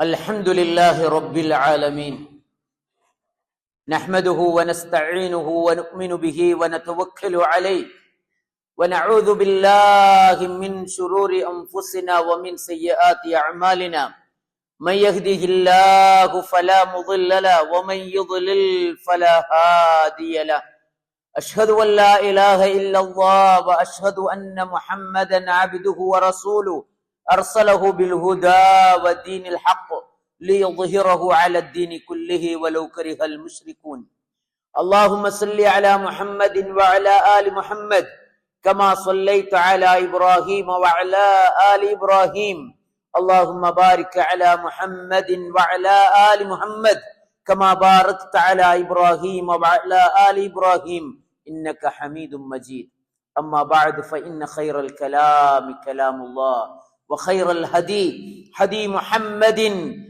الحمد لله رب العالمين. نحمده ونستعينه ونؤمن به ونتوكل عليه. ونعوذ بالله من شرور أنفسنا ومن سيئات أعمالنا. من يهده الله فلا مضل له ومن يضلل فلا هادي له. أشهد أن لا إله إلا الله وأشهد أن محمدا عبده ورسوله. أرسله بالهدى ودين الحق ليظهره على الدين كله ولو كره المشركون. اللهم صل على محمد وعلى آل محمد كما صليت على إبراهيم وعلى آل إبراهيم. اللهم بارك على محمد وعلى آل محمد كما باركت على إبراهيم وعلى آل إبراهيم. إنك حميد مجيد. أما بعد فإن خير الكلام كلام الله. وخير الهدي هدي محمد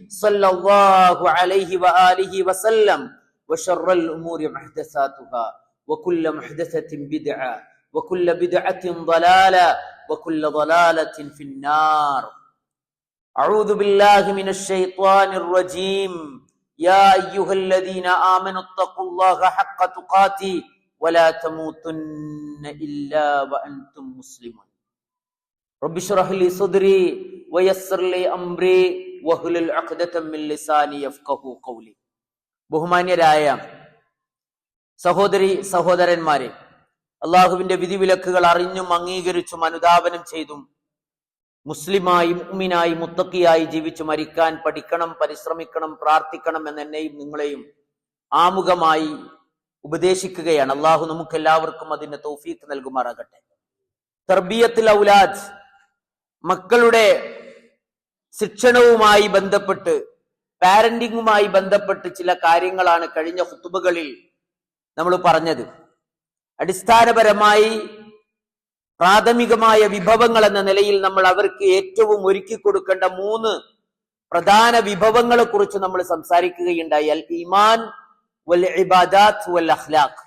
صلى الله عليه وآله وسلم وشر الأمور محدثاتها وكل محدثة بدعة وكل بدعة ضلالة وكل ضلالة في النار. أعوذ بالله من الشيطان الرجيم. يا أيها الذين آمنوا اتقوا الله حق تقاته ولا تموتن إلا وأنتم مسلمون. റബ്ബിഷ്റഹ്ലി സുദ്രി വയസ്സർലി അംരി വഹുലുൽ അഖ്ദതമിൽ ലിസാനി യഫ്ഖഹു ഖൗലി. ബഹുമാന്യരായ സഹോദരി സഹോദരന്മാരെ അള്ളാഹുവിന്റെ വിധിവിലക്കുകൾ അറിഞ്ഞും അംഗീകരിച്ചും അനുദാപനം ചെയ്തും മുസ്ലിമായി മുഅ്മിനായി മുത്തക്കിയായി ജീവിച്ചു മരിക്കാൻ പഠിക്കണം പരിശ്രമിക്കണം പ്രാർത്ഥിക്കണം എന്ന് എന്നെയും നിങ്ങളെയും ആമുഖമായി ഉപദേശിക്കുകയാണ്. അള്ളാഹു നമുക്ക് എല്ലാവർക്കും അതിന്റെ തോഫീക്ക് നൽകുമാറാകട്ടെ. തർബിയത്തിൽ ഔലാദ് മക്കളുടെ ശിക്ഷണവുമായി ബന്ധപ്പെട്ട് പാരന്റിങ്ങുമായി ബന്ധപ്പെട്ട് ചില കാര്യങ്ങളാണ് കഴിഞ്ഞ ഹുത്തുബകളിൽ നമ്മൾ പറഞ്ഞത്. അടിസ്ഥാനപരമായി പ്രാഥമികമായ വിഭവങ്ങൾ എന്ന നിലയിൽ നമ്മൾ അവർക്ക് ഏറ്റവും ഒരുക്കി കൊടുക്കേണ്ട മൂന്ന് പ്രധാന വിഭവങ്ങളെ കുറിച്ച് നമ്മൾ സംസാരിക്കുകയുണ്ടായി. അൽ ഇമാൻ വൽ ഇബാദാത്ത് വൽ അഖ്ലാഖ്.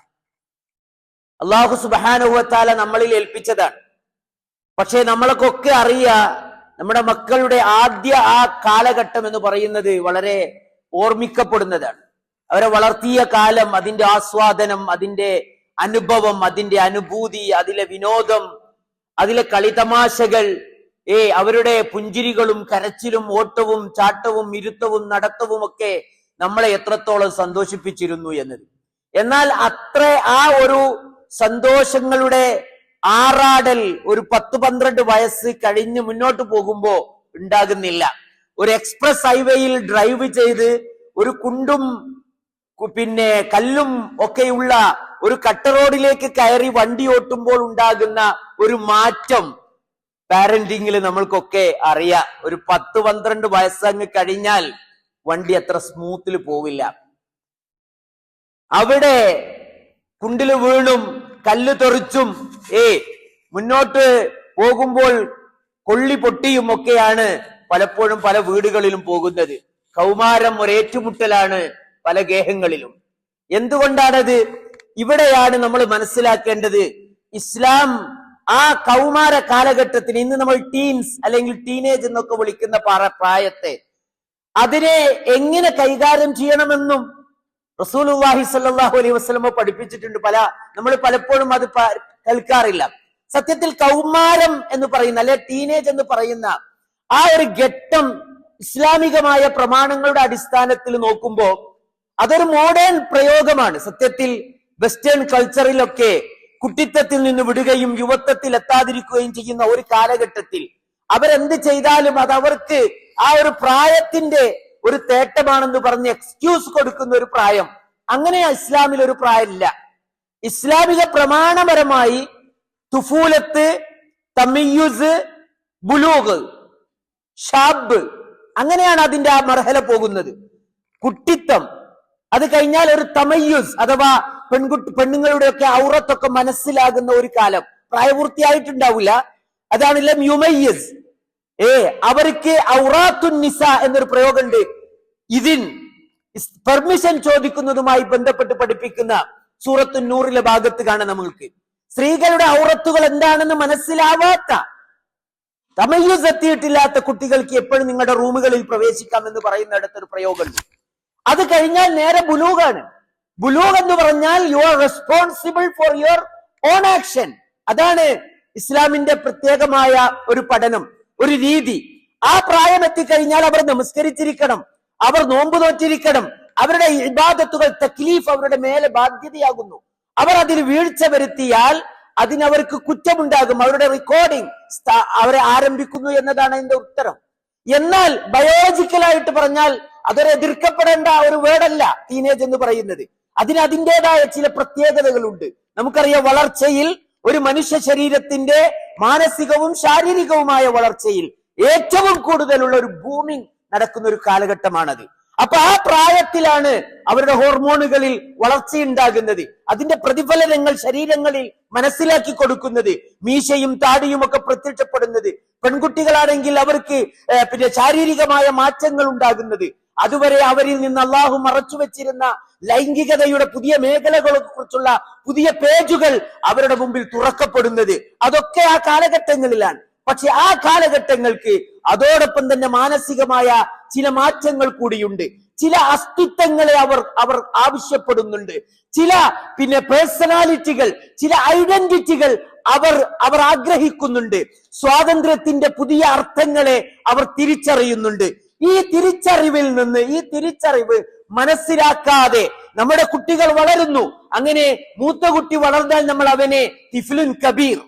അള്ളാഹു സുബാനുഹത്താല നമ്മളിൽ ഏൽപ്പിച്ചതാണ്. പക്ഷേ നമ്മൾക്കൊക്കെ അറിയാ നമ്മുടെ മക്കളുടെ ആദ്യ ആ കാലഘട്ടം എന്ന് പറയുന്നത് വളരെ ഓർമ്മിക്കപ്പെടുന്നതാണ്. അവരെ വളർത്തിയ കാലം അതിന്റെ ആസ്വാദനം അതിന്റെ അനുഭവം അതിന്റെ അനുഭൂതി അതിലെ വിനോദം അതിലെ കളിതമാശകൾ ഏ അവരുടെ പുഞ്ചിരികളും കരച്ചിലും ഓട്ടവും ചാട്ടവും ഇരുത്തവും നടത്തവും ഒക്കെ നമ്മളെ എത്രത്തോളം സന്തോഷിപ്പിച്ചിരുന്നു എന്നത്. എന്നാൽ അത്ര ആ ഒരു സന്തോഷങ്ങളുടെ ആറാടൽ ഒരു പത്ത് പന്ത്രണ്ട് വയസ്സ് കഴിഞ്ഞ് മുന്നോട്ട് പോകുമ്പോ ഉണ്ടാകുന്നില്ല. ഒരു എക്സ്പ്രസ് ഹൈവേയിൽ ഡ്രൈവ് ചെയ്ത് ഒരു കുണ്ടും പിന്നെ കല്ലും ഒക്കെയുള്ള ഒരു കട്ട റോഡിലേക്ക് കയറി വണ്ടി ഓട്ടുമ്പോൾ ഉണ്ടാകുന്ന ഒരു മാറ്റം പാരന്റിങ്ങിൽ നമ്മൾക്കൊക്കെ അറിയാം. ഒരു പത്ത് പന്ത്രണ്ട് വയസ്സങ്ങ് കഴിഞ്ഞാൽ വണ്ടി അത്ര സ്മൂത്തിൽ പോവില്ല. അവിടെ കുണ്ടിൽ വീണും കല്ല് തെറിച്ചും ഏ മുന്നോട്ട് പോകുമ്പോൾ കൊള്ളി പൊട്ടിയും ഒക്കെയാണ് പലപ്പോഴും പല വീടുകളിലും പോകുന്നത്. കൗമാരം ഒരേറ്റുമുട്ടലാണ് പല ഗേഹങ്ങളിലും. എന്തുകൊണ്ടാണത്? ഇവിടെയാണ് നമ്മൾ മനസ്സിലാക്കേണ്ടത്. ഇസ്ലാം ആ കൗമാര കാലഘട്ടത്തിന് ഇന്ന് നമ്മൾ ടീൻസ് അല്ലെങ്കിൽ ടീനേജ് എന്നൊക്കെ വിളിക്കുന്ന പ്രായത്തെ അതിനെ എങ്ങനെ കൈകാര്യം ചെയ്യണമെന്നും റസൂൽ റസൂലുള്ളാഹി സല്ലാഹു അലൈഹി വസ്ലമോ പഠിപ്പിച്ചിട്ടുണ്ട്. പല നമ്മൾ പലപ്പോഴും അത് കേൾക്കാറില്ല. സത്യത്തിൽ കൗമാരം എന്ന് പറയുന്ന അല്ലെ ടീനേജ് എന്ന് പറയുന്ന ആ ഒരു ഘട്ടം ഇസ്ലാമികമായ പ്രമാണങ്ങളുടെ അടിസ്ഥാനത്തിൽ നോക്കുമ്പോൾ അതൊരു മോഡേൺ പ്രയോഗമാണ്. സത്യത്തിൽ വെസ്റ്റേൺ കൾച്ചറിലൊക്കെ കുട്ടിത്തത്തിൽ നിന്ന് വിടുകയും യുവത്വത്തിൽ എത്താതിരിക്കുകയും ചെയ്യുന്ന ഒരു കാലഘട്ടത്തിൽ അവരെന്ത് ചെയ്താലും അത് അവർക്ക് ആ ഒരു പ്രായത്തിന്റെ ഒരു തേട്ടമാണെന്ന് പറഞ്ഞ് എക്സ്ക്യൂസ് കൊടുക്കുന്ന ഒരു പ്രായം. അങ്ങനെ ഇസ്ലാമിൽ ഒരു പ്രായമില്ല. ഇസ്ലാമിക പ്രമാണപരമായി തുഫൂലത്ത് തമിയുസ് ബുലൂഗ് ഷാബ് അങ്ങനെയാണ് അതിന്റെ ആ മർഹല പോകുന്നത്. കുട്ടിത്തം. അത് കഴിഞ്ഞാൽ ഒരു തമയ്യുസ് അഥവാ പെൺകുട്ടി പെണ്ണുങ്ങളുടെ ഒക്കെ ഔറത്തൊക്കെ മനസ്സിലാകുന്ന ഒരു കാലം. പ്രായപൂർത്തിയായിട്ടുണ്ടാവില്ല. ലം യുമയ്യസ്. ഏ അവർക്ക് ഔറാത്തുൻ നിസ എന്നൊരു പ്രയോഗമുണ്ട്. ഇതിൻ പെർമിഷൻ ചോദിക്കുന്നതുമായി ബന്ധപ്പെട്ട് പഠിപ്പിക്കുന്ന സൂറത്തു നൂറിലെ ഭാഗത്ത് കാണാം നമ്മൾക്ക്. സ്ത്രീകളുടെ ഔറത്തുകൾ എന്താണെന്ന് മനസ്സിലാവാത്ത തമയ്യൂസ് എത്തിയിട്ടില്ലാത്ത കുട്ടികൾക്ക് എപ്പോഴും നിങ്ങളുടെ റൂമുകളിൽ പ്രവേശിക്കാം എന്ന് പറയുന്ന അടുത്തൊരു പ്രയോഗമുണ്ട്. അത് കഴിഞ്ഞാൽ നേരെ ബുലൂഗാണ്. ബുലൂഗ് എന്ന് പറഞ്ഞാൽ you are responsible for your own action അതാണ് ഇസ്ലാമിന്റെ പ്രത്യേകമായ ഒരു പഠനം ഒരു രീതി. ആ പ്രായം എത്തിക്കഴിഞ്ഞാൽ അവർ നമസ്കരിച്ചിരിക്കണം. അവർ നോമ്പ് നോറ്റിരിക്കണം. അവരുടെ ഇബാദത്തുകൾ തക്ലീഫ് അവരുടെ മേലെ ബാധ്യതയാകുന്നു. അവർ അതിൽ വീഴ്ച വരുത്തിയാൽ അതിനവർക്ക് കുറ്റമുണ്ടാകും. അവരുടെ റെക്കോർഡിംഗ് അവരെ ആരംഭിക്കുന്നു എന്നതാണ് അതിന്റെ ഉത്തരം. എന്നാൽ ബയോളജിക്കലായിട്ട് പറഞ്ഞാൽ അതൊരു എതിർക്കപ്പെടേണ്ട ഒരു വേർഡല്ല ടീനേജ് എന്ന് പറയുന്നത്. അതിന് അതിന്റെതായ ചില പ്രത്യേകതകളുണ്ട്. നമുക്കറിയാം വളർച്ചയിൽ ഒരു മനുഷ്യ ശരീരത്തിന്റെ മാനസികവും ശാരീരികവുമായ വളർച്ചയിൽ ഏറ്റവും കൂടുതലുള്ള ഒരു ബൂമിംഗ് നടക്കുന്ന ഒരു കാലഘട്ടമാണത്. അപ്പൊ ആ പ്രായത്തിലാണ് അവരുടെ ഹോർമോണുകളിൽ വളർച്ചയുണ്ടാകുന്നത്. അതിന്റെ പ്രതിഫലനങ്ങൾ ശരീരങ്ങളിൽ മനസ്സിലാക്കി കൊടുക്കുന്നത്. മീശയും താടിയും ഒക്കെ പ്രത്യക്ഷപ്പെടുന്നത്. പെൺകുട്ടികളാണെങ്കിൽ അവർക്ക് പിന്നെ ശാരീരികമായ മാറ്റങ്ങൾ ഉണ്ടാകുന്നത്. അതുവരെ അവരിൽ നിന്ന് അള്ളാഹു മറച്ചു വെച്ചിരുന്ന ലൈംഗികതയുടെ പുതിയ മേഖലകളെ കുറിച്ചുള്ള പുതിയ പേജുകൾ അവരുടെ മുമ്പിൽ തുറക്കപ്പെടുന്നത്. അതൊക്കെ ആ കാലഘട്ടങ്ങളിലാണ്. പക്ഷെ ആ കാലഘട്ടങ്ങൾക്ക് അതോടൊപ്പം തന്നെ മാനസികമായ ചില മാറ്റങ്ങൾ കൂടിയുണ്ട്. ചില അസ്തിത്വങ്ങളെ അവർ അവർ ആവശ്യപ്പെടുന്നുണ്ട്. ചില പിന്നെ പേഴ്സണാലിറ്റികൾ ചില ഐഡന്റിറ്റികൾ അവർ അവർ ആഗ്രഹിക്കുന്നുണ്ട്. സ്വാതന്ത്ര്യത്തിന്റെ പുതിയ അർത്ഥങ്ങളെ അവർ തിരിച്ചറിയുന്നുണ്ട്. ഈ തിരിച്ചറിവിൽ നിന്ന് ഈ തിരിച്ചറിവ് മനസ്സിലാക്കാതെ നമ്മുടെ കുട്ടികൾ വളരുന്നു. അങ്ങനെ മൂത്ത കുട്ടി വളർന്നാൽ നമ്മൾ അവനെ തിഫ്ലുൻ കബീർ.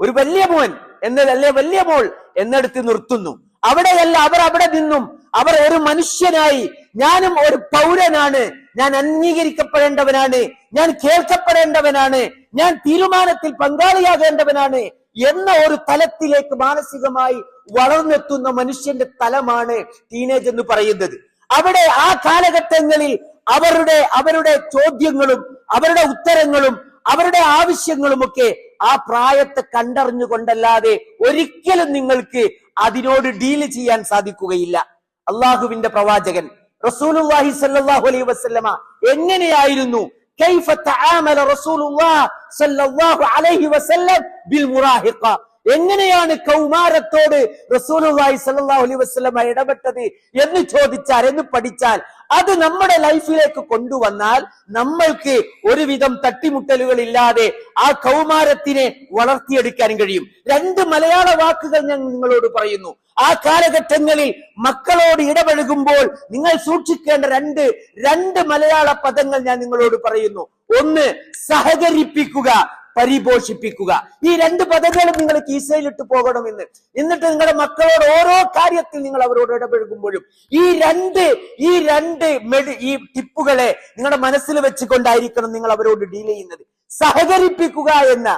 ഒരു വലിയ മോൻ എന്നതല്ലേ വലിയ മോൾ എന്നെടുത്ത് നിർത്തുന്നു. അവിടെയല്ല അവർ അവിടെ നിന്നും അവർ ഒരു മനുഷ്യനായി. ഞാനും ഒരു പൗരനാണ്. ഞാൻ അംഗീകരിക്കപ്പെടേണ്ടവനാണ്. ഞാൻ കേൾക്കപ്പെടേണ്ടവനാണ്. ഞാൻ തീരുമാനത്തിൽ പങ്കാളിയാകേണ്ടവനാണ് എന്ന ഒരു തലത്തിലേക്ക് മാനസികമായി വളർന്നെത്തുന്ന മനുഷ്യന്റെ തലമാണ് ടീനേജ് എന്ന് പറയുന്നത്. അവിടെ ആ കാലഘട്ടങ്ങളിൽ അവരുടെ അവരുടെ ചോദ്യങ്ങളും അവരുടെ ഉത്തരങ്ങളും അവരുടെ ആവശ്യങ്ങളുമൊക്കെ ആ പ്രായത്തെ കണ്ടറിഞ്ഞുകൊണ്ടല്ലാതെ ഒരിക്കലും നിങ്ങൾക്ക് അതിനോട് ഡീൽ ചെയ്യാൻ സാധിക്കുകയില്ല. അള്ളാഹുവിന്റെ പ്രവാചകൻ റസൂലുള്ളാഹി സ്വല്ലല്ലാഹു അലൈഹി വസല്ലമ എങ്ങനെയായിരുന്നു? കൈഫ തആമല റസൂലുള്ളാഹ് സ്വല്ലല്ലാഹു അലൈഹി വസല്ലം ബിൽ മുറാഹിഖ. എങ്ങനെയാണ് കൗമാരത്തോട് റസൂലുള്ളാഹി സ്വല്ലല്ലാഹു അലൈഹി വസല്ലമ ഇടപെട്ടത് എന്ന് ചോദിച്ചാൽ എന്ന് പഠിച്ചാൽ അത് നമ്മുടെ ലൈഫിലേക്ക് കൊണ്ടുവന്നാൽ നമ്മൾക്ക് ഒരുവിധം തട്ടിമുട്ടലുകൾ ഇല്ലാതെ ആ കൗമാരത്തിനെ വളർത്തിയെടുക്കാൻ കഴിയും. രണ്ട് മലയാള വാക്കുകൾ ഞാൻ നിങ്ങളോട് പറയുന്നു. ആ കാലഘട്ടങ്ങളിൽ മക്കളോട് ഇടപഴകുമ്പോൾ നിങ്ങൾ സൂക്ഷിക്കേണ്ട രണ്ട് രണ്ട് മലയാള പദങ്ങൾ ഞാൻ നിങ്ങളോട് പറയുന്നു. ഒന്ന് സഹകരിപ്പിക്കുക. പരിപോഷിപ്പിക്കുക. ഈ രണ്ട് പദങ്ങളും നിങ്ങൾ കീസയിലിട്ട് പോകണമെന്ന്. എന്നിട്ട് നിങ്ങളുടെ മക്കളോട് ഓരോ കാര്യത്തിൽ നിങ്ങൾ അവരോട് ഇടപഴകുമ്പോഴും ഈ രണ്ട് ഈ രണ്ട് മെഡി ഈ ടിപ്പുകളെ നിങ്ങളുടെ മനസ്സിൽ വെച്ചുകൊണ്ടായിരിക്കണം നിങ്ങൾ അവരോട് ഡീൽ ചെയ്യുന്നത്. സഹകരിപ്പിക്കുക എന്ന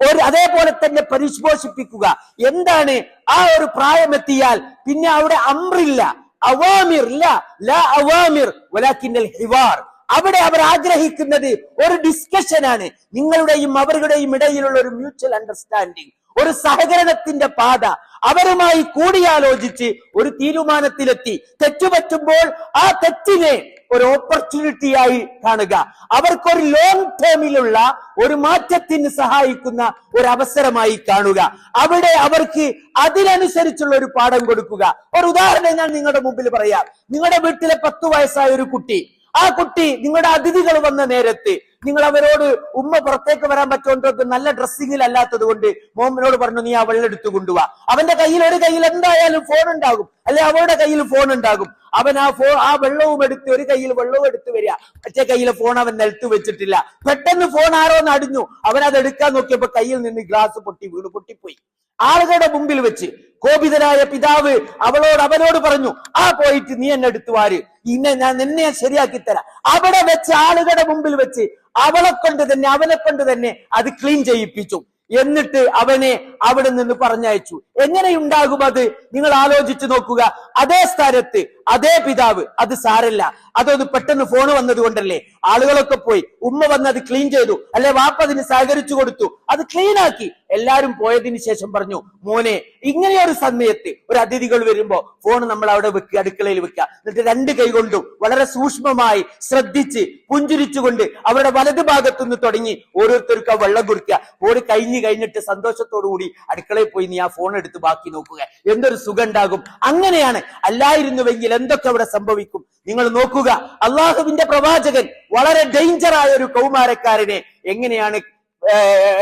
ഒരു അതേപോലെ തന്നെ പരിപോഷിപ്പിക്കുക. എന്താണ്? ആ ഒരു പ്രായമെത്തിയാൽ പിന്നെ അവിടെ അമ്രില്ല അവാമിർ ഇല്ല. ലാ അവാമിർ വലാക്കിന്നൽ ഹിവാർ. അവിടെ അവർ ആഗ്രഹിക്കുന്നത് ഒരു ഡിസ്കഷനാണ് നിങ്ങളുടെയും അവരുടെയും ഇടയിലുള്ള ഒരു മ്യൂച്വൽ അണ്ടർസ്റ്റാൻഡിങ് ഒരു സഹകരണത്തിന്റെ പാത. അവരുമായി കൂടിയാലോചിച്ച് ഒരു തീരുമാനത്തിലെത്തി. തെറ്റുപറ്റുമ്പോൾ ആ തെറ്റിനെ ഒരു ഓപ്പർച്യൂണിറ്റി ആയി കാണുക. അവർക്കൊരു ലോങ് ടേമിലുള്ള ഒരു മാറ്റത്തിന് സഹായിക്കുന്ന ഒരു അവസരമായി കാണുക. അവിടെ അവർക്ക് അതിനനുസരിച്ചുള്ള ഒരു പാഠം കൊടുക്കുക. ഒരു ഉദാഹരണം ഞാൻ നിങ്ങളുടെ മുമ്പിൽ പറയാം. നിങ്ങളുടെ വീട്ടിലെ പത്ത് വയസ്സായ ഒരു കുട്ടി ആ കുട്ടി നിങ്ങളുടെ അതിഥികൾ വന്ന നേരത്ത് നിങ്ങൾ അവരോട് ഉമ്മ പുറത്തേക്ക് വരാൻ പറ്റുമെന്നൊക്കെ നല്ല ഡ്രസ്സിങ്ങിൽ അല്ലാത്തത് കൊണ്ട് മോമിനോട് പറഞ്ഞു നീ ആ വെള്ളെടുത്ത് കൊണ്ടുപോവാ അവന്റെ കയ്യിൽ ഒരു കയ്യിൽ എന്തായാലും ഫോൺ ഉണ്ടാകും. അല്ലെ അവരുടെ കയ്യിൽ ഫോൺ ഉണ്ടാകും. അവൻ ആ ഫോ ആ വെള്ളവും എടുത്ത് ഒരു കയ്യിൽ വെള്ളവും എടുത്ത് വരിക. മറ്റേ കയ്യിലെ ഫോൺ അവൻ നിലത്ത് വെച്ചിട്ടില്ല. പെട്ടെന്ന് ഫോൺ ആരോന്ന് അടിഞ്ഞു. അവൻ അത് എടുക്കാൻ നോക്കിയപ്പോ കയ്യിൽ നിന്ന് ഗ്ലാസ് പൊട്ടി വീണ് പൊട്ടിപ്പോയി. ആളുകളുടെ മുമ്പിൽ വെച്ച് കോപിതനായ പിതാവ് അവളോട് അവനോട് പറഞ്ഞു ആ പോയിട്ട് നീ എന്നെ എടുത്തു വാര്. ഇന്നെ ഞാൻ നിന്നെ ശരിയാക്കി തരാം. അവിടെ വെച്ച് ആളുകളുടെ മുമ്പിൽ വെച്ച് അവളെ കൊണ്ട് തന്നെ അവനെ കൊണ്ട് തന്നെ അത് ക്ലീൻ ചെയ്യിപ്പിച്ചു. എന്നിട്ട് അവനെ അവിടെ നിന്ന് പറഞ്ഞയച്ചു. എങ്ങനെയുണ്ടാകും അത്? നിങ്ങൾ ആലോചിച്ചു നോക്കുക. അതേ സ്ഥലത്ത് അതേ പിതാവ് അത് സാരല്ല. അതൊന്ന് പെട്ടെന്ന് ഫോൺ വന്നത് കൊണ്ടല്ലേ? ആളുകളൊക്കെ പോയി. ഉമ്മ വന്ന് അത് ക്ലീൻ ചെയ്തു. അല്ലെ വാപ്പ അതിന് സഹകരിച്ചു കൊടുത്തു. അത് ക്ലീൻ ആക്കി. എല്ലാരും പോയതിന് ശേഷം പറഞ്ഞു മോനെ ഇങ്ങനെ ഒരു സമയത്ത് ഒരു അതിഥികൾ വരുമ്പോ ഫോൺ നമ്മൾ അവിടെ വെക്കുക അടുക്കളയിൽ വെക്കുക എന്നിട്ട് രണ്ട് കൈ കൊണ്ടും വളരെ സൂക്ഷ്മമായി ശ്രദ്ധിച്ച് പുഞ്ചിരിച്ചുകൊണ്ട് അവരുടെ വലതു ഭാഗത്തുനിന്ന് തുടങ്ങി ഓരോരുത്തർക്കും ആ വെള്ളം കുടിക്കുക. ഓടി കഴിഞ്ഞു കഴിഞ്ഞിട്ട് സന്തോഷത്തോടു കൂടി അടുക്കളയിൽ പോയി നീ ആ ഫോൺ എടുത്ത് ബാക്കി നോക്കുക. എന്തൊരു സുഖം ഉണ്ടാകും. അങ്ങനെയാണ്. അല്ലായിരുന്നുവെങ്കിൽ എന്തൊക്കെ അവിടെ സംഭവിക്കും? നിങ്ങൾ നോക്കുക. അള്ളാഹുവിന്റെ പ്രവാചകൻ വളരെ ഡേഞ്ചറായ ഒരു കൗമാരക്കാരനെ എങ്ങനെയാണ്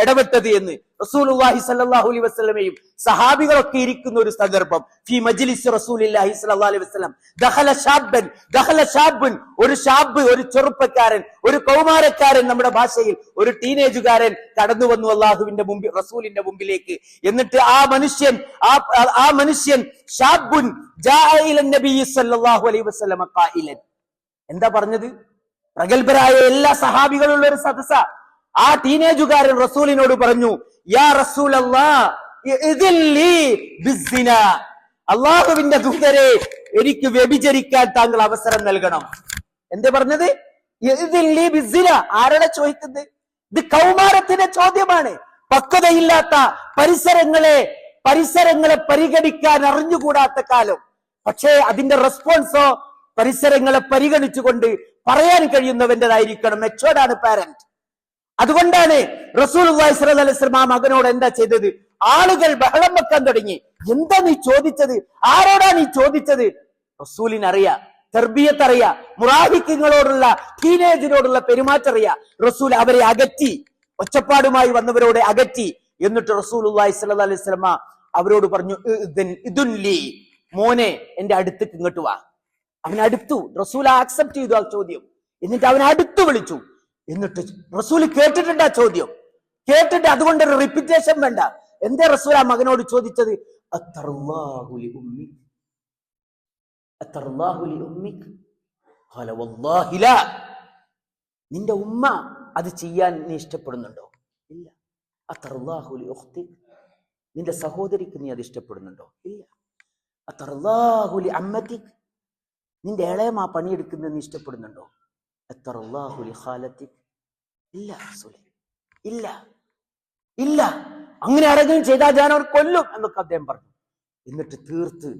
ഇടപെട്ടത് എന്ന്. റസൂലുള്ളാഹി സ്വല്ലല്ലാഹു അലൈഹി വസല്ലമയും സഹാബികളൊക്കെ ഇരിക്കുന്ന ഒരു സന്ദർഭം. ഫി മജ്ലിസ് റസൂലില്ലാഹി സ്വല്ലല്ലാഹു അലൈഹി വസല്ലം. ദഖല ഷാബൻ ദഖല ഷാബുൻ ഒരു ഷാബ് ഒരു ചെറുപ്പക്കാരൻ ഒരു കൗമാരക്കാരൻ നമ്മുടെ ഭാഷയിൽ ഒരു ടീനേജുകാരൻ കടന്നു വന്നു അള്ളാഹുവിന്റെ മുമ്പിൽ റസൂലിന്റെ മുമ്പിലേക്ക്. എന്നിട്ട് ആ മനുഷ്യൻ ആ ആ മനുഷ്യൻ ഷാബുൻ നബി സ്വല്ലല്ലാഹു അലൈഹി ഖായിലൻ എന്താ പറഞ്ഞത്? പ്രഗത്ഭരായ എല്ലാ സഹാബികളുള്ള ഒരു സദസ്സ. ആ ടീനേജുകാരൻ റസൂലിനോട് പറഞ്ഞു യാ റസൂൽ അള്ളാഹുവിന്റെ ദൂതരെ എനിക്ക് വ്യഭിചരിക്കാൻ താങ്കൾ അവസരം നൽകണം. എന്തേ പറഞ്ഞത്? ആരുടെ ചോദിക്കുന്നത് ഇത് കൗമാരത്തിന്റെ ചോദ്യമാണ്. പക്വതയില്ലാത്ത പരിസരങ്ങളെ പരിസരങ്ങളെ പരിഗണിക്കാൻ അറിഞ്ഞുകൂടാത്ത കാലം. പക്ഷേ അതിന്റെ റെസ്പോൺസോ പരിസരങ്ങളെ പരിഗണിച്ചുകൊണ്ട് പറയാൻ കഴിയുന്നവന്റേതായിരിക്കണം. മെച്ചോർഡാണ് പാരന്റ് അതുകൊണ്ടാണ് റസൂൽ അലൈഹിസ്ലാം ആ മകനോട് എന്താ ചെയ്തത്? ആളുകൾ ബഹളം വെക്കാൻ തുടങ്ങി. എന്താ നീ ചോദിച്ചത്? ആരോടാ നീ ചോദിച്ചത്? റസൂലിന് അറിയാം മുറാഹിക്കുകളോടുള്ള ടീനേജിനോടുള്ള പെരുമാറ്റം അറിയാ റസൂൽ അവരെ അകറ്റി ഒച്ചപ്പാടുമായി വന്നവരോട് അകറ്റി എന്നിട്ട് റസൂൽ അലൈഹി അവരോട് പറഞ്ഞു ഇതുല്ലി മോനെ എന്റെ അടുത്തേക്ക് ഇങ്ങോട്ട് വാ. അവൻ അടുത്തു റസൂൽ ആക്സെപ്റ്റ് ചെയ്തു ആ ചോദ്യം. എന്നിട്ട് അവൻ അടുത്തു വിളിച്ചു. എന്നിട്ട് റസൂൽ കേട്ടിട്ടുണ്ട് ആ ചോദ്യം? കേട്ടിട്ട് അതുകൊണ്ട് ഒരു റിപ്പീറ്റേഷൻ വേണ്ട. എന്തേ റസൂൽ ആ മകനോട് ചോദിച്ചത്. നിന്റെ ഉമ്മ അത് ചെയ്യാൻ നീ ഇഷ്ടപ്പെടുന്നുണ്ടോ? ഇല്ല. അത്തറുല്ലാഹു ലി ഉഖ്തിക്? നിന്റെ സഹോദരിക്ക് നീ അത് ഇഷ്ടപ്പെടുന്നുണ്ടോ? ഇല്ല. അത്തറുല്ലാഹു ലി നിന്റെ നിന്റെ ഇളയമാ പണിയെടുക്കുന്നത് നീ ഇഷ്ടപ്പെടുന്നുണ്ടോ? ഇല്ല ഇല്ല. ഇല്ല. അങ്ങനെ ആരെങ്കിലും ചെയ്താൽ ഞാൻ അവർ കൊല്ലും എന്നൊക്കെ അദ്ദേഹം പറഞ്ഞു. എന്നിട്ട് തീർത്ത്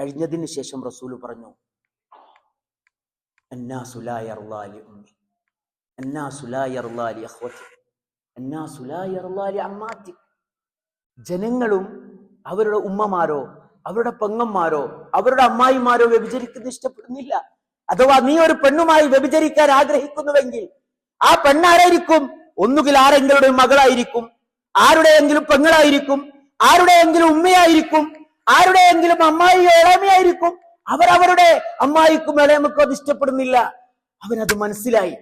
കഴിഞ്ഞതിന് ശേഷം റസൂൽ പറഞ്ഞു ജനങ്ങളും അവരുടെ ഉമ്മമാരോ അവരുടെ പെങ്ങന്മാരോ അവരുടെ അമ്മായിമാരോ വ്യഭിചരിക്കുന്നത് ഇഷ്ടപ്പെടുന്നില്ല. അഥവാ നീ ഒരു പെണ്ണുമായി വ്യഭിചരിക്കാൻ ആഗ്രഹിക്കുന്നുവെങ്കിൽ ആ പെണ്ണാരായിരിക്കും? ഒന്നുകിൽ ആരെങ്കിലും മകളായിരിക്കും. ആരുടെയെങ്കിലും പെങ്ങളായിരിക്കും. ആരുടെയെങ്കിലും ഉമ്മയായിരിക്കും. ആരുടെയെങ്കിലും അമ്മായിയോ ഇളമയായിരിക്കും അവരവരുടെ അമ്മായിക്കും ഇളയമക്കും അത് ഇഷ്ടപ്പെടുന്നില്ല. അവനത് മനസ്സിലായി.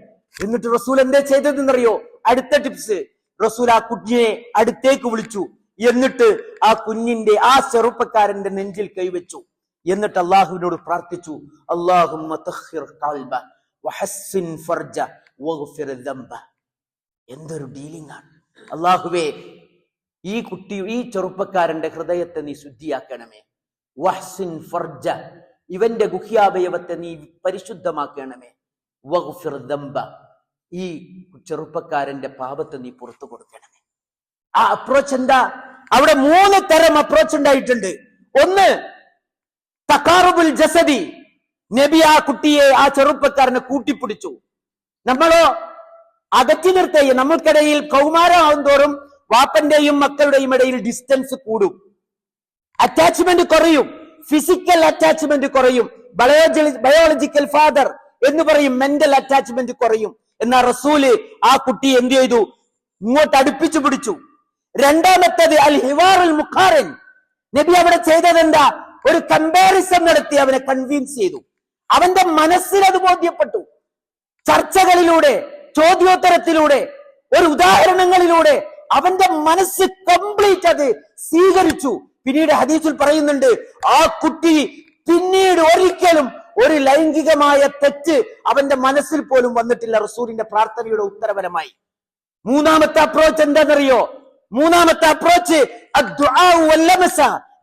എന്നിട്ട് റസൂൽ എന്താ ചെയ്തതെന്നറിയോ? അടുത്ത ടിപ്സ് റസൂൽ ആ കുഞ്ഞിനെ അടുത്തേക്ക് വിളിച്ചു. എന്നിട്ട് ആ കുഞ്ഞിന്റെ ആ ചെറുപ്പക്കാരന്റെ നെഞ്ചിൽ കൈവച്ചു. എന്നിട്ട് അള്ളാഹുവിനോട് പ്രാർത്ഥിച്ചു. അള്ളാഹു എന്തൊരു ഡീലിംഗ് ആണ്. അള്ളാഹുവേ ഈ കുട്ടി ഈ ചെറുപ്പക്കാരന്റെ ഹൃദയത്തെ നീ ശുദ്ധിയാക്കണമേ. വഹ്സിൻ ഫർജ ഇവന്റെ ഗുഹ്യാവയവത്തെ നീ പരിശുദ്ധമാക്കണമേ. വഗ്ഫിർ ദംബ ഈ ചെറുപ്പക്കാരന്റെ പാപത്തെ നീ പുറത്തു കൊടുക്കണമേ. ആ അപ്രോച്ച് എന്താ? അവിടെ മൂന്ന് തരം അപ്രോച്ച് ഉണ്ടായിട്ടുണ്ട്. ഒന്ന് തക്കാറുബുൽ ജസദി നബി ആ കുട്ടിയെ ആ ചെറുപ്പക്കാരനെ കൂട്ടിപ്പിടിച്ചു. നമ്മളോ അകറ്റി നിർത്തുകയും നമ്മൾക്കിടയിൽ കൗമാരമാവും തോറും വാപ്പന്റെയും മക്കളുടെയും ഇടയിൽ ഡിസ്റ്റൻസ് കൂടും. അറ്റാച്ച്മെന്റ് കുറയും. ഫിസിക്കൽ അറ്റാച്ച്മെന്റ് കുറയും. ബയോളജിക്കൽ ഫാദർ എന്ന് പറയും മെന്റൽ അറ്റാച്ച്മെന്റ് കുറയും. എന്നാ റസൂൽ ആ കുട്ടി എന്ത് ചെയ്തു? ഇങ്ങോട്ട് അടുപ്പിച്ചു പിടിച്ചു. രണ്ടാമത്തത് അൽ ഹിവാറുൽ മുഖാറിൻ. നബി അവിടെ ചെയ്തത് എന്താ ഒരു കമ്പാരിസൺ നടത്തി അവനെ കൺവിൻസ് ചെയ്തു. അവന്റെ മനസ്സിൽ അത് ബോധ്യപ്പെട്ടു. ചർച്ചകളിലൂടെ ചോദ്യോത്തരത്തിലൂടെ ഒരു ഉദാഹരണങ്ങളിലൂടെ അവന്റെ മനസ്സ് കംപ്ലീറ്റ് അത് സ്വീകരിച്ചു. പിന്നീട് ഹദീസിൽ പറയുന്നുണ്ട് ആ കുട്ടി പിന്നീട് ഒരിക്കലും ഒരു ലൈംഗികമായ തെറ്റ് അവന്റെ മനസ്സിൽ പോലും വന്നിട്ടില്ല. റസൂലിന്റെ പ്രാർത്ഥനയുടെ ഉത്തരപരമായി. മൂന്നാമത്തെ അപ്രോച്ച് എന്താണെന്നറിയോ? മൂന്നാമത്തെ അപ്രോച്ച്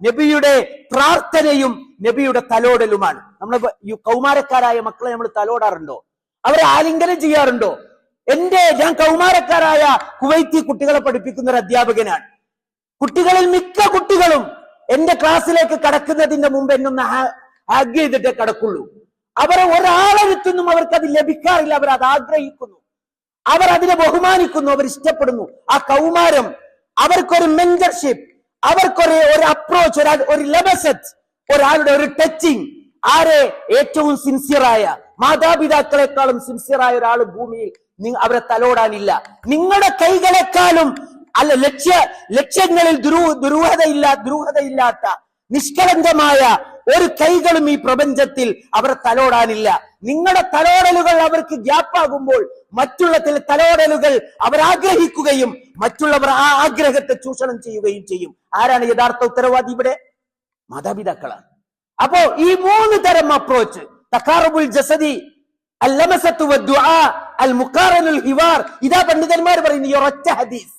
നബിയുടെ പ്രാർത്ഥനയും നബിയുടെ തലോടലുമാണ്. നമ്മൾ കൗമാരക്കാരായ മക്കളെ നമ്മൾ തലോടാറുണ്ടോ? അവരെ ആലിംഗനം ചെയ്യാറുണ്ടോ? എന്റെ ഞാൻ കൗമാരക്കാരായ കുവൈത്തി കുട്ടികളെ പഠിപ്പിക്കുന്ന ഒരു അധ്യാപകനാണ്. കുട്ടികളിൽ മിക്ക കുട്ടികളും എന്റെ ക്ലാസ്സിലേക്ക് കടക്കുന്നതിന്റെ മുമ്പ് എന്നൊന്ന് ഹാഗ് ചെയ്തിട്ടേ കടക്കുള്ളൂ. അവരെ ഒരാളെടുത്തൊന്നും അവർക്ക് അത് ലഭിക്കാറില്ല. അവർ അത് ആഗ്രഹിക്കുന്നു. അവർ അതിനെ ബഹുമാനിക്കുന്നു. അവർ ഇഷ്ടപ്പെടുന്നു. ആ കൗമാരം അവർക്കൊരു മെന്റർഷിപ്പ് അവർക്കൊരു ഒരു അപ്രോച്ച് ഒരാൾ ഒരു ലബസത്ത് ഒരാളുടെ ഒരു ടച്ചിങ് ആരെ? ഏറ്റവും സിൻസിയറായ മാതാപിതാക്കളെക്കാളും സിൻസിയറായ ഒരാൾ ഭൂമിയിൽ അവരെ തലോടാനില്ല. നിങ്ങളുടെ കൈകളെക്കാളും അല്ല ലക്ഷ്യ ലക്ഷ്യങ്ങളിൽ ദുരൂ ദുരൂഹതയില്ല ദുരൂഹതയില്ലാത്ത നിഷ്കളങ്കമായ ഒരു കൈകളും ഈ പ്രപഞ്ചത്തിൽ അവർ തലോടാനില്ല. നിങ്ങളുടെ തലോടലുകൾ അവർക്ക് ഗ്യാപ്പാകുമ്പോൾ മറ്റുള്ള ചില തലോടലുകൾ അവർ ആഗ്രഹിക്കുകയും മറ്റുള്ളവർ ആ ആഗ്രഹത്തെ ചൂഷണം ചെയ്യുകയും ചെയ്യും. ആരാണ് യഥാർത്ഥ ഉത്തരവാദി ഇവിടെ? മാതാപിതാക്കളാണ്. അപ്പോ ഈ മൂന്ന് തരം അപ്രോച്ച് തക്കാറുബുൽ ജസദി ഇതാ പണ്ഡിതന്മാർ പറയുന്നു ഹദീസ്.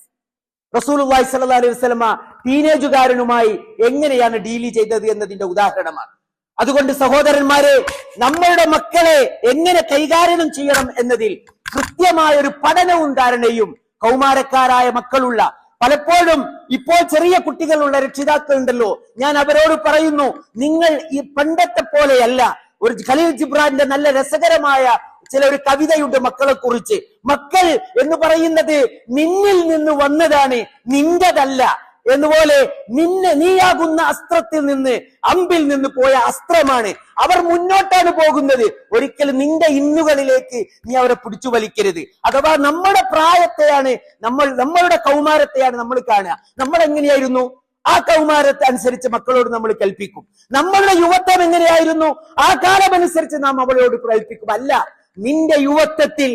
സ്വല്ലല്ലാഹു അലൈഹി വസല്ലമ ടീനേജുകാരനുമായി എങ്ങനെയാണ് ഡീൽ ചെയ്തത് എന്നതിന്റെ ഉദാഹരണമാണ്. അതുകൊണ്ട് സഹോദരന്മാരെ നമ്മളുടെ മക്കളെ എങ്ങനെ കൈകാര്യം ചെയ്യണം എന്നതിൽ കൃത്യമായ ഒരു പഠനവും ധാരണയും കൗമാരക്കാരായ മക്കളുള്ള പലപ്പോഴും ഇപ്പോൾ ചെറിയ കുട്ടികളുള്ള രക്ഷിതാക്കളുണ്ടല്ലോ. ഞാൻ അവരോട് പറയുന്നു നിങ്ങൾ ഈ പണ്ടത്തെ പോലെയല്ല. ഒരു ഖലീൽ ജിബ്രാന്റെ നല്ല രസകരമായ ചില ഒരു കവിതയുണ്ട് മക്കളെ കുറിച്ച് മക്കൾ എന്ന് പറയുന്നത് നിന്നിൽ നിന്ന് വന്നതാണ് നിന്റെതല്ല. എന്നുപോലെ നിന്നെ നീയാകുന്ന അസ്ത്രത്തിൽ നിന്ന് അമ്പിൽ നിന്ന് പോയ അസ്ത്രമാണ് അവർ മുന്നോട്ടാണ് പോകുന്നത്. ഒരിക്കലും നിന്റെ ഇന്നുകളിലേക്ക് നീ അവരെ പിടിച്ചു വലിക്കരുത്. അഥവാ നമ്മുടെ പ്രായത്തെയാണ് നമ്മൾ നമ്മളുടെ കൗമാരത്തെയാണ് നമ്മൾ കാണുക. നമ്മൾ എങ്ങനെയായിരുന്നു? ആ കൗമാരത്തെ അനുസരിച്ച് മക്കളോട് നമ്മൾ കൽപ്പിക്കും. നമ്മളുടെ യുവത്വം എങ്ങനെയായിരുന്നു? ആ കാലമനുസരിച്ച് നാം അവളോട് കൽപ്പിക്കും. അല്ല നിന്റെ യുവത്വത്തിൽ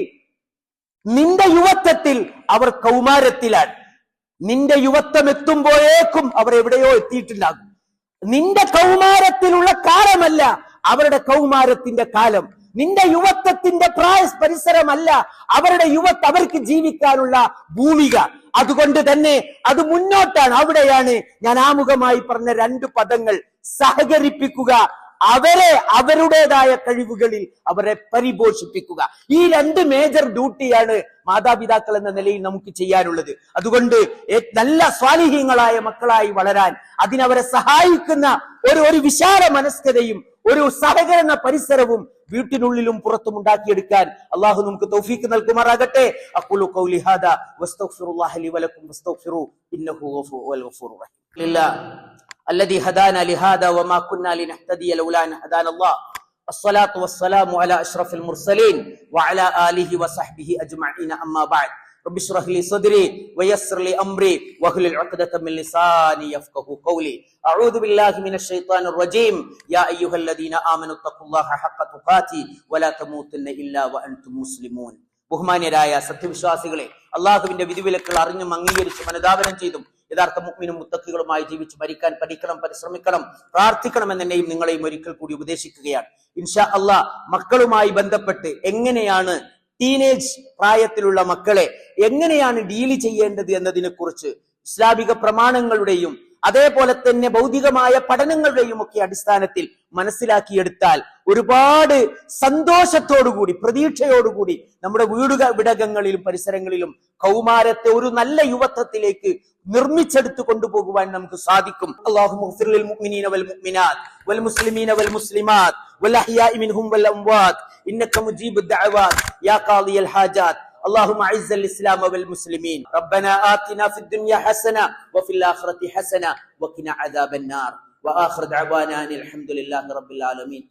നിന്റെ യുവത്വത്തിൽ അവർ കൗമാരത്തിലാണ്. നിന്റെ യുവത്വം എത്തുമ്പോഴേക്കും അവർ എവിടെയോ എത്തിയിട്ടുണ്ടാകും നിന്റെ കൗമാരത്തിലുള്ള കാലമല്ല അവരുടെ കൗമാരത്തിന്റെ കാലം. നിന്റെ യുവത്വത്തിന്റെ പ്രായ പരിസരമല്ല അവരുടെ യുവത്ത് അവർക്ക് ജീവിക്കാനുള്ള ഭൂമിക. അതുകൊണ്ട് തന്നെ അത് മുന്നോട്ടാണ്. അവിടെയാണ് ഞാൻ ആമുഖമായി പറഞ്ഞ രണ്ട് പദങ്ങൾ സഹകരിപ്പിക്കുക അവരെ അവരുടേതായ കഴിവുകളിൽ അവരെ പരിപോഷിപ്പിക്കുക. ഈ രണ്ട് മേജർ ഡ്യൂട്ടിയാണ് മാതാപിതാക്കൾ എന്ന നിലയിൽ നമുക്ക് ചെയ്യാനുള്ളത്. അതുകൊണ്ട് നല്ല സ്വാലിഹ്യങ്ങളായ മക്കളായി വളരാൻ അതിനവരെ സഹായിക്കുന്ന ഒരു ഒരു വിശാല മനസ്കതയും ഒരു സഹകരണ പരിസരവും വീട്ടിനുള്ളിലും പുറത്തും ഉണ്ടാക്കിയെടുക്കാൻ അള്ളാഹു നമുക്ക് തൗഫീക്ക് നൽകുമാറാകട്ടെ. ഖൗലി ഹാദാ വസ്തഗ്ഫിറുല്ലാഹ വലക്കും الذي هدانا لهذا وما كنا لنهتدي لولا ان هدانا الله الصلاة والسلام على أشرف المرسلين وعلى آله وصحبه أجمعين أما بعد رب اشرح لي صدري ويسر لي أمري واحلل عقدة من لساني يفقه قولي أعوذ بالله من الشيطان الرجيم يا أيها الذين آمنوا اتقوا الله حق تقاته ولا تموتن إلا وأنتم مسلمون ബഹുമാന്യരായ സത്യവിശ്വാസികളെ അള്ളാഹുവിന്റെ വിധിവിലക്കുകൾ അറിഞ്ഞും അംഗീകരിച്ചും അനുധാവനം ചെയ്തും യഥാർത്ഥ മുഗ്മിനും മുത്തക്കികളുമായി ജീവിച്ച് മരിക്കാൻ പഠിക്കണം പരിശ്രമിക്കണം പ്രാർത്ഥിക്കണം എന്നെയും നിങ്ങളെയും ഒരിക്കൽ കൂടി ഉപദേശിക്കുകയാണ്. ഇൻഷാ അള്ളാ മക്കളുമായി ബന്ധപ്പെട്ട് എങ്ങനെയാണ് ടീനേജ് പ്രായത്തിലുള്ള മക്കളെ എങ്ങനെയാണ് ഡീൽ ചെയ്യേണ്ടത് എന്നതിനെ കുറിച്ച് ഇസ്ലാമിക പ്രമാണങ്ങളുടെയും അതേപോലെ തന്നെ ഭൗതികമായ പഠനങ്ങളുടെയും ഒക്കെ അടിസ്ഥാനത്തിൽ മനസ്സിലാക്കിയെടുത്താൽ ഒരുപാട് സന്തോഷത്തോടുകൂടി പ്രതീക്ഷയോടുകൂടി നമ്മുടെ വീടുക വിടകങ്ങളിലും പരിസരങ്ങളിലും കൗമാരത്തെ ഒരു നല്ല യുവത്വത്തിലേക്ക് നിർമ്മിച്ചെടുത്തു കൊണ്ടുപോകുവാൻ നമുക്ക് സാധിക്കും. അള്ളാഹു മുസ്ലിമാത്ത് اللهم اعز الاسلام والمسلمين. ربنا آتنا في الدنيا حسنة وفي الآخرة حسنة وقنا عذاب النار. وآخر دعوانا أن الحمد لله رب العالمين.